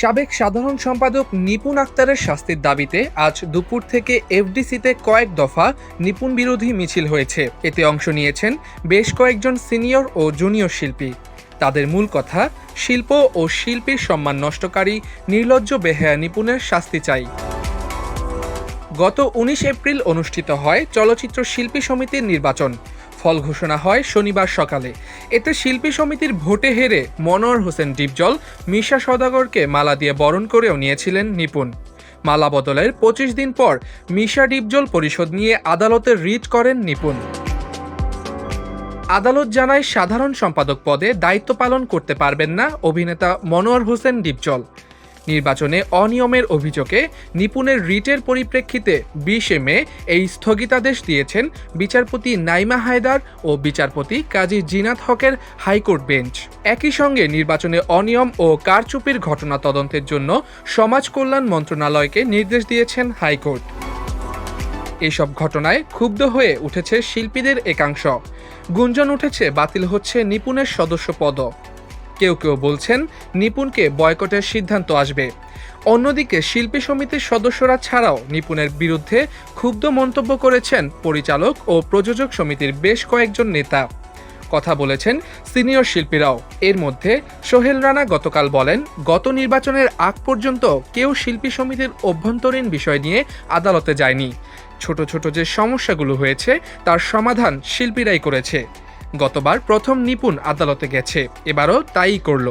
সাবেক সাধারণ সম্পাদক নিপুণ আক্তারের শাস্তির দাবিতে আজ দুপুর থেকে এফডিসিতে কয়েক দফা নিপুণ বিরোধী মিছিল হয়েছে। এতে অংশ নিয়েছেন বেশ কয়েকজন সিনিয়র ও জুনিয়র শিল্পী। তাদের মূল কথা, শিল্প ও শিল্পীর সম্মান নষ্টকারী, নির্লজ্জ বেহায়া নিপুণের শাস্তি চাই। গত উনিশ এপ্রিল অনুষ্ঠিত হয় চলচ্চিত্র শিল্পী সমিতির নির্বাচন। ফল ঘোষণা হয় শনিবার সকালে। এতে শিল্পী সমিতির ভোটে হেরে মনোয়ার হোসেন ডিপজল, মিশা সদাগরকে মালা দিয়ে বরণ করেও নিয়েছিলেন নিপুণ। মালা বদলের পঁচিশ দিন পর মিশা ডিপজল পরিষদ নিয়ে আদালতে রিট করেন নিপুণ। আদালত জানায় সাধারণ সম্পাদক পদে দায়িত্ব পালন করতে পারবেন না অভিনেতা মনোয়ার হোসেন ডিপজল। নির্বাচনে অনিয়মের অভিযোগে নিপুণের রিটের পরিপ্রেক্ষিতে বিশে মে এই স্থগিতাদেশ দিয়েছেন বিচারপতি নাইমা হায়দার ও বিচারপতি কাজী জিনাত হকের হাইকোর্ট বেঞ্চ। একই সঙ্গে নির্বাচনে অনিয়ম ও কারচুপির ঘটনা তদন্তের জন্য সমাজ কল্যাণ মন্ত্রণালয়কে নির্দেশ দিয়েছেন হাইকোর্ট। এসব ঘটনায় ক্ষুব্ধ হয়ে উঠেছে শিল্পীদের একাংশ। গুঞ্জন উঠেছে বাতিল হচ্ছে নিপুণের সদস্য পদ কেউ কেউ বলছেন নিপুণকে বয়কটের সিদ্ধান্ত আসবে। অন্যদিকে শিল্পী সমিতির সদস্যরা ছাড়াও নিপুণের বিরুদ্ধে ক্ষুব্ধ মন্তব্য করেছেন পরিচালক ও প্রযোজক সমিতির বেশ কয়েকজন নেতা। কথা বলেছেন সিনিয়র শিল্পীরাও। এর মধ্যে সোহেল রানা গতকাল বলেন, গত নির্বাচনের আগ পর্যন্ত কেউ শিল্পী সমিতির অভ্যন্তরীণ বিষয় নিয়ে আদালতে যায়নি। ছোট ছোট যে সমস্যাগুলো হয়েছে, তার সমাধান শিল্পীরাই করেছে। গতবার প্রথম নিপুণ আদালতে গেছে এবারও তাই করল।